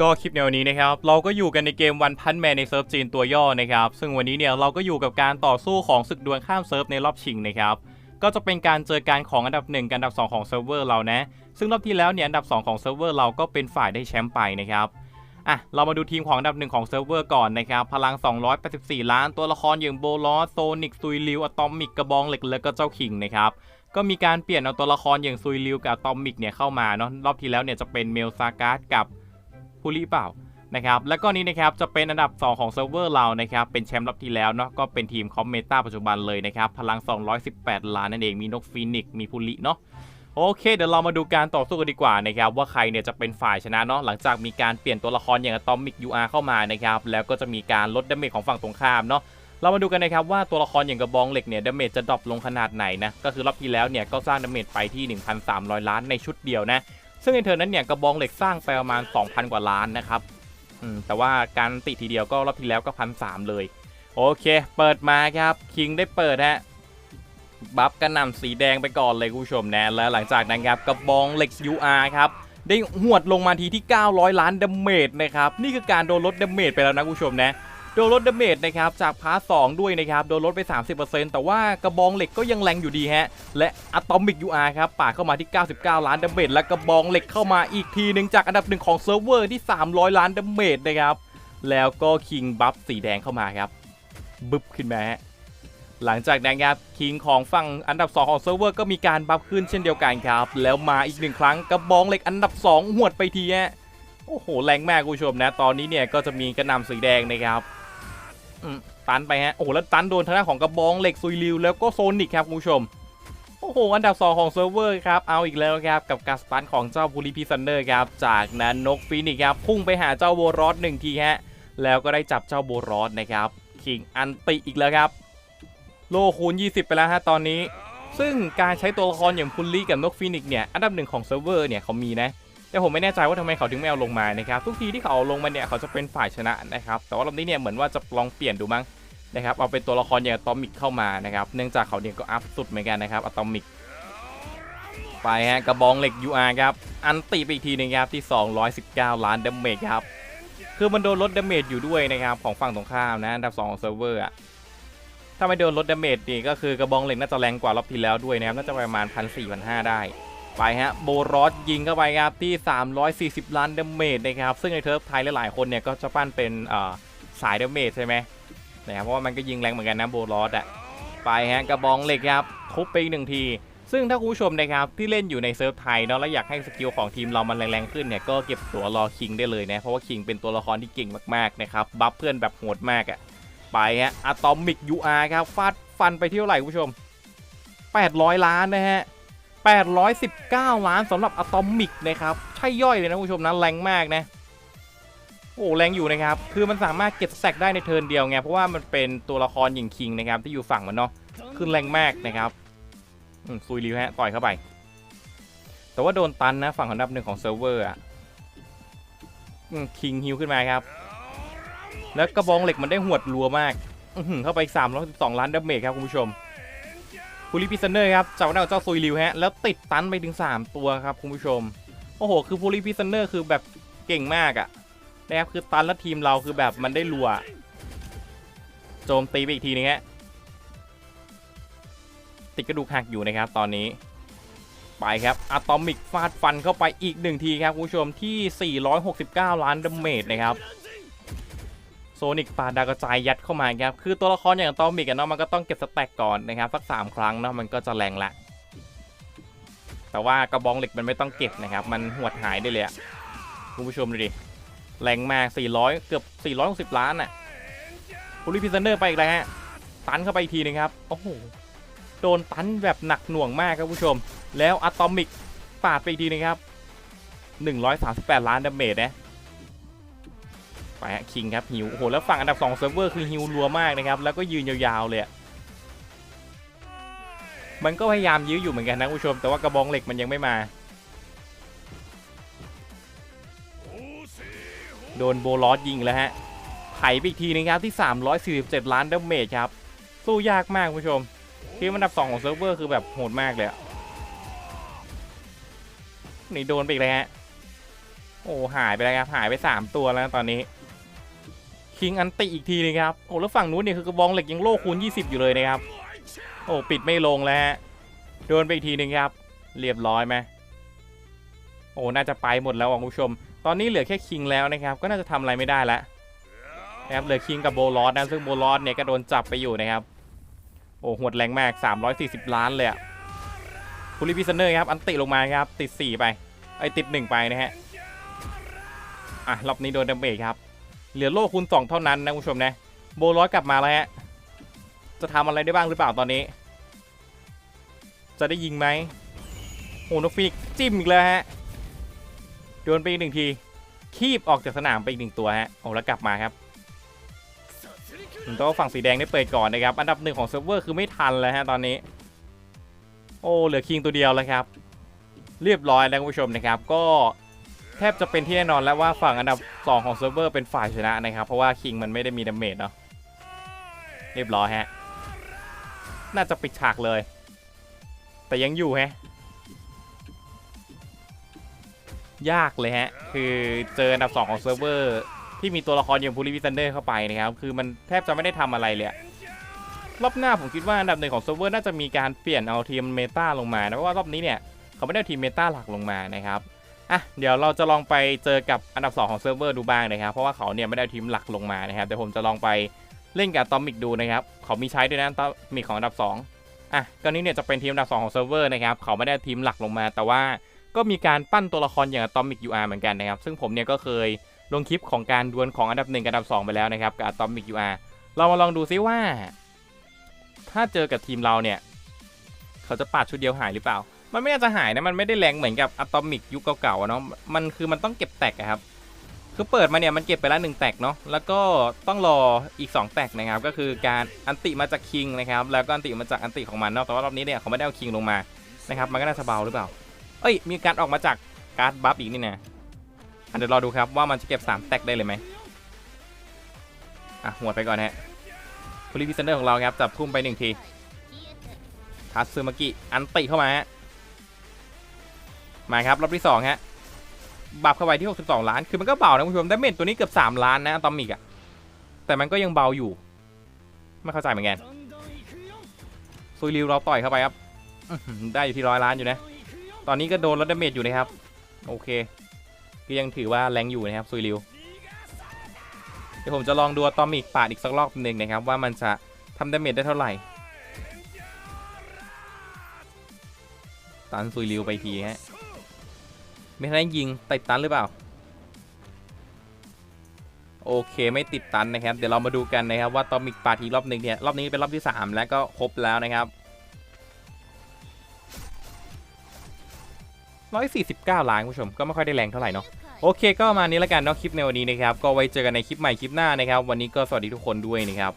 ก็คลิปในวันนี้นะครับ เราก็อยู่กันในเกมวันพันแมนในเซิร์ฟจีนตัวย่อนะครับ ซึ่งวันนี้เนี่ยเราก็อยู่กับการต่อสู้ของศึกดวลข้ามเซิร์ฟในรอบชิงนะครับ ก็จะเป็นการเจอการของอันดับ1กับอันดับ 2 ของเซิร์ฟเวอร์เรานะ ซึ่งรอบที่แล้วเนี่ยอันดับ 2 ของเซิร์ฟเวอร์เราก็เป็นฝ่ายได้แชมป์ไปนะครับ อะ เรามาดูทีมของอันดับหนึ่งของเซิร์ฟเวอร์ก่อนนะครับ พลัง 284 ล้าน ตัวละครอย่างโบลอสโซนิกซุยลิวอะตอมิกกระบองเหล็กและก็เจ้าขิงนะครับก็มีการเปลี่ยนเอาตัวละครอย่างซุยลิวกับอะตอมิกเนี่ยเข้ามาเนาะรอบที่แล้วเนี่ยจะเป็นเมลซาการ์ดกับ พูริเปล่านะครับแล้วก็นี้นะครับจะเป็นอันดับ 2 ของเซิร์ฟเวอร์เรานะครับเป็นแชมป์รอบที่แล้วเนาะก็เป็นทีมคอมเมตาปัจจุบันเลยนะครับพลัง 218 ล้านนั่นเองมีนกฟีนิกซ์มีพูลิเนาะโอเค เดี๋ยวเรามาดูการต่อสู้กันดีกว่านะครับว่าใครเนี่ยจะเป็นฝ่ายชนะเนาะหลังจากมีการเปลี่ยนตัวละครอย่างอะตอมิกยูอาร์เข้ามานะครับแล้วก็จะมีการลดดาเมจของฝั่งตรงข้ามเนาะเรามาดูกันนะครับว่าตัวละครอย่างกระบองเหล็กเนี่ยดาเมจจะดรอปลงขนาดไหนนะก็คือรอบที่แล้วเนี่ยก็สร้างดาเมจไปที่ 1,300 ล้านในชุดเดียวนะ ซึ่งในเทอร์นั้นเนี่ยกระบองเหล็กสร้างไปประมาณ 2,000 กว่าล้านนะครับแต่ว่าการติทีเดียวก็รอบที่แล้วก็พันสเลย โอเค เปิดมาครับคิงได้เปิดฮะบัฟกระหน่ำสีแดงไปก่อนเลยคุณผู้ชมนะแล้วหลังจากนั้นครับกระบองเหล็ก UR ครับได้หวดลงมาทีที่ 900 ล้านดาเมจนะครับนี่คือการโดนลดดาเมจไปแล้วนะคุณผู้ชมนะ โดนลดดาเมจนะครับจากพาร์ท2ด้วยนะครับโดนลดไป 30%แต่ว่ากระบองเหล็กก็ยังแรงอยู่ดีฮะและอะตอมิก UR ครับป่าดเข้ามาที่ 99 ล้านดาเมจและกระบองเหล็กเข้ามาอีกทีหนึ่งจากอันดับหนึ่งของเซิร์ฟเวอร์ที่ 300 ล้านดาเมจนะครับแล้วก็คิงบัฟสีแดงเข้ามาครับบึ๊บขึ้นมาฮะหลังจากนั้นครับคิงของฝั่งอันดับ 2 ของเซิร์ฟเวอร์ก็มีการบัฟขึ้นเช่นเดียวกันครับ แล้วมาอีกหนึ่งครั้งกระบองเหล็กอันดับ 2 หวดไปทีฮะโอ้โหแรงมากคุณผู้ชมนะ ตอนนี้เนี่ยก็จะมีกระนำสีแดงนะครับอืม ตันไปฮะ โอ้โห แล้วตันโดนทางด้านของกระบองเหล็กซุยริวแล้วก็โซนิกครับคุณผู้ชม โอ้โห อันดับ 2 ของเซิร์ฟเวอร์ครับ เอาอีกแล้วครับ กับการสตันของเจ้าบูริพิซันเดอร์ครับ จากนั้นนกฟีนิกครับ พุ่งไปหาเจ้าโบรอสหนึ่งทีฮะ แล้วก็ได้จับเจ้าโบรอสนะครับ คิงอันติอีกแล้วครับ โลคูณ 20 ไปแล้วฮะตอนนี้ ซึ่งการใช้ตัวละครอย่างพุลลี่กับนกฟีนิกเนี่ย อันดับหนึ่งของเซิร์ฟเวอร์เนี่ยเขามีนะ แต่ผมไม่แน่ใจว่าทำไมเขาถึงไม่เอาลงมานะครับทุกทีที่เขาเอาลงมาเนี่ยเขาจะเป็นฝ่ายชนะนะครับแต่ว่ารอบนี้เนี่ยเหมือนว่าจะลองเปลี่ยนดูมั้งนะครับเอาเป็นตัวละครอย่างอะตอมิกเข้ามานะครับเนื่องจากเขาเนี่ยก็อัพสุดเหมือนกันนะครับอะตอมิกไปฮะกระบองเหล็ก UR ครับอันตีไปอีกทีหนึงครับที่ 219 ล้านดาเมจครับคือมันโดนลดดาเมจอยู่ด้วยนะครับของฝั่งตรงข้ามนะอันดับ2ของเซิร์ฟเวอร์อะถ้าไม่โดนลดดาเมจนี่ก็คือกระบองเหล็กน่าจะแรงกว่ารอบที่แล้วด้วยนะครับน่าจะประมาณ1 4 0 0 1,500ได้ ไปฮะโบรอสยิงเข้าไปครับที่ 340 ล้านดาเมจนะครับ ซึ่งในเทิร์ฟไทยหลายๆคนเนี่ยก็จะปั้นเป็นสายดาเมจใช่ไหมนะครับเพราะว่ามันก็ยิงแรงเหมือนกันนะโบรอสอะไปฮะกระบองเหล็กครับทุบไปอีกหนึ่งที ซึ่งถ้าคุณผู้ชมนะครับที่เล่นอยู่ในเซิร์ฟไทยเนาะแล้วอยากให้สกิลของทีมเรามันแรงๆขึ้นเนี่ยก็เก็บตัวรอคิงได้เลยนะเพราะว่าคิงเป็นตัวละครที่เก่งมากๆนะครับบัฟเพื่อนแบบโหดมากอะไปฮะอะตอมิก UR ครับฟาดฟันไปที่เท่าไหร่คุณผู้ชม 800 ล้านนะฮะ 819 ล้านสำหรับอะตอมิกนะครับ ใช่ย่อยเลยนะคุณผู้ชมนะแรงมากนะ โอ้แรงอยู่นะครับ คือมันสามารถเก็บแซกได้ในเทิร์นเดียวไง เพราะว่ามันเป็นตัวละครอย่างคิงนะครับ ที่อยู่ฝั่งมันเนาะขึ้นแรงมากนะครับซุยริวฮะต่อยเข้าไป แต่ว่าโดนตันนะฝั่งอันดับหนึ่งของเซิร์ฟเวอร์อะคิงฮิวขึ้นมาครับ แล้วกระบองเหล็กมันได้หวดรัวมากเข้าไป312ล้านดาเมจครับคุณผู้ชม คูลิพิซเนอร์ครับจากหน้าของเจ้าซุยริวฮะแล้วติดตันไปถึง 3 ตัวครับคุณผู้ชม โอ้โห คือคูลิพิซเนอร์คือแบบเก่งมากอะนะครับคือตันแล้วทีมเราคือแบบมันได้รัว โจมตีไปอีกทีนึงฮะติดกระดูกหักอยู่นะครับตอนนี้ ไปครับอะตอมิกฟาดฟันเข้าไปอีกหนึ่งทีครับคุณผู้ชมที่ 469 ล้านดาเมจนะครับ โซนิกปาดากระจายยัดเข้ามาครับ คือตัวละครอย่างตอมิกเนาะมันก็ต้องเก็บสแต็กก่อนนะครับสัก 3 ครั้งเนาะมันก็จะแรงละ แต่ว่ากระบองเหล็กมันไม่ต้องเก็บนะครับ มันหวดหายได้เลยคุณผู้ชมดูดิแรงมาก 400 เกือบ 460 ล้านอะพูลิพิซเนอร์ไปอีกแล้วฮะตันเข้าไปอีกทีนึงครับโอ้โหโดนตันแบบหนักหน่วงมากครับผู้ชม แล้วอะตอมิกปาดไปอีกทีนึงครับ 138 ล้านดาเมจนะ ไปฮะคิงครับฮิวโอ้โหแล้วฝั่งอันดับ2เซิร์ฟเวอร์คือฮิวรัวมากนะครับแล้วก็ยืนยาวๆเลยมันก็พยายามยื้ออยู่เหมือนกันนะคุณผู้ชม แต่ว่ากระบองเหล็กมันยังไม่มา โดนโบลอสยิงแล้วฮะไถไปอีกทีนึงครับที่ 347 ล้านดาเมจครับ สู้ยากมากคุณผู้ชมทีมอันดับ 2 ของเซิร์ฟเวอร์คือแบบโหดมากเลยนี่โดนไปอีกแล้วฮะโอ้หายไปแล้วครับหายไป 3 ตัวแล้วตอนนี้ คิงอันติอีกทีนึงครับโอ้แล้วฝั่งนู้นเนี่ยคือกระบองเหล็กยังโล่คูณ 20 อยู่เลยนะครับโอ้ปิดไม่ลงแล้วฮะโดนไปอีกทีนึงครับ เรียบร้อยไหมโอ้น่าจะไปหมดแล้วอะคุณผู้ชม ตอนนี้เหลือแค่คิงแล้วนะครับ ก็น่าจะทำอะไรไม่ได้แล้วนะครับเหลือคิงกับโบลอสนะซึ่งโบลอสเนี่ยก็โดนจับไปอยู่นะครับโอ้หวดแรงมาก 340 ล้านเลยอะคูลิพิซเนอร์ครับอันติลงมาครับติด 4 ไปไอ้ติด 1 ไปนะฮะอะรอบนี้โดนดาเมจครับ เหลือโล่คูณ2เท่านั้นนะคุณผู้ชมนะโบลอสกลับมาแล้วฮะจะทำอะไรได้บ้างหรือเปล่าตอนนี้ จะได้ยิงไหมโอ้นกฟีกจิ้มอีกแล้วฮะโดนไปอีกหนึ่งที คีบออกจากสนามไปอีกหนึ่งตัวฮะโอ้แล้วกลับมาครับผมต้องฝั่งสีแดงได้เปิดก่อนนะครับ อันดับหนึ่งของเซิร์ฟเวอร์คือไม่ทันแล้วฮะตอนนี้ โอ้เหลือคิงตัวเดียวแล้วครับ เรียบร้อยแล้วคุณผู้ชมนะครับ ก็ แทบจะเป็นที่แน่นอนแล้วว่าฝั่งอันดับ 2 ของเซิร์ฟเวอร์เป็นฝ่ายชนะนะครับ เพราะว่าคิงมันไม่ได้มีดาเมจเนาะเรียบร้อยฮะ น่าจะปิดฉากเลย แต่ยังอยู่ฮะ ยากเลยฮะ คือเจออันดับ 2 ของเซิร์ฟเวอร์ที่มีตัวละครอย่างพูลิวิซันเดอร์เข้าไปนะครับ คือมันแทบจะไม่ได้ทำอะไรเลยรอบหน้าผมคิดว่าอันดับหนึ่งของเซิร์ฟเวอร์น่าจะมีการเปลี่ยนเอาทีมเมตาลงมานะเพราะว่ารอบนี้เนี่ยเขาไม่ได้ทีมเมตาหลักลงมานะครับ อะเดี๋ยวเราจะลองไปเจอกับอันดับ 2 ของเซิร์ฟเวอร์ดูบ้างนะครับเพราะว่าเขาเนี่ยไม่ได้ทีมหลักลงมานะครับเดี๋ยวผมจะลองไปเล่นกับตอมิกดูนะครับเขามีใช้ด้วยนะตอมิกของอันดับ 2อะก็นี้เนี่ยจะเป็นทีมอันดับ 2 ของเซิร์ฟเวอร์นะครับเขาไม่ได้ทีมหลักลงมา แต่ว่าก็มีการปั้นตัวละครอย่างตอมิกยูอาร์เหมือนกันนะครับซึ่งผมเนี่ยก็เคยลงคลิปของการดวลของอันดับ 1 กับอันดับ 2 ไปแล้วนะครับกับ Atomic UR เรามาลองดูซิว่า ถ้าเจอกับทีมเราเนี่ย เขาจะปาดชุดเดียวหายหรือเปล่า มันไม่น่าจะหายนะ มันไม่ได้แรงเหมือนกับ Atomic ยุคเก่าๆเนาะ มันคือมันต้องเก็บแตกครับ คือเปิดมาเนี่ยมันเก็บไปแล้วหนึ่งแตกเนาะ แล้วก็ต้องรออีก 2 แตกนะครับ ก็คือการอันติมาจากคิงนะครับ แล้วก็อันติมาจากอันติของมันเนาะ แต่ว่ารอบนี้เนี่ยเขาไม่ได้เอาคิงลงมา นะครับ มันก็น่าจะเบาหรือเปล่า เอ้ย มีการออกมาจากการ์ดบัฟอีกนี่นะอะเดี๋ยวรอดูครับว่ามันจะเก็บ 3 แตกได้เลยไหมอะหัวไปก่อนฮะคุริพิซเซนเดอร์ของเราครับจับพุ่มไปหนึ่งทีทัตซึมากิอันติเข้ามาฮะ มาครับรอบที่2ฮะบัฟเข้าไปที่ 62 ล้าน คือมันก็เบานะคุณผู้ชมได้เมจตัวนี้เกือบ 3 ล้านนะอะตอมิกอะแต่มันก็ยังเบาอยู่ ไม่เข้าใจเหมือนกันซุยริวเราต่อยเข้าไปครับ ได้อยู่ที่ร้อยล้านอยู่นะ ตอนนี้ก็โดนลดดาเมจอยู่นะครับ โอเค ก็ยังถือว่าแรงอยู่นะครับซุยริว เดี๋ยวผมจะลองดูอะตอมิกปาดอีกสักรอบหนึ่งนะครับ ว่ามันจะทำดาเมจได้เท่าไหร่ตันซุยริวไปทีฮะ ไม่ทันได้ยิงติดตันหรือเปล่า โอเคไม่ติดตันนะครับ เดี๋ยวเรามาดูกันนะครับว่าตอมิกปาดอีรอบหนึ่งเนี่ยรอบนี้เป็นรอบที่ 3 แล้วก็ครบแล้วนะครับ149ล้านคุณผู้ชมก็ไม่ค่อยได้แรงเท่าไหร่เนาะโอเคก็ประมาณนี้แล้วกันเนาะคลิปในวันนี้นะครับ ก็ไว้เจอกันในคลิปใหม่คลิปหน้านะครับ วันนี้ก็สวัสดีทุกคนด้วยนะครับ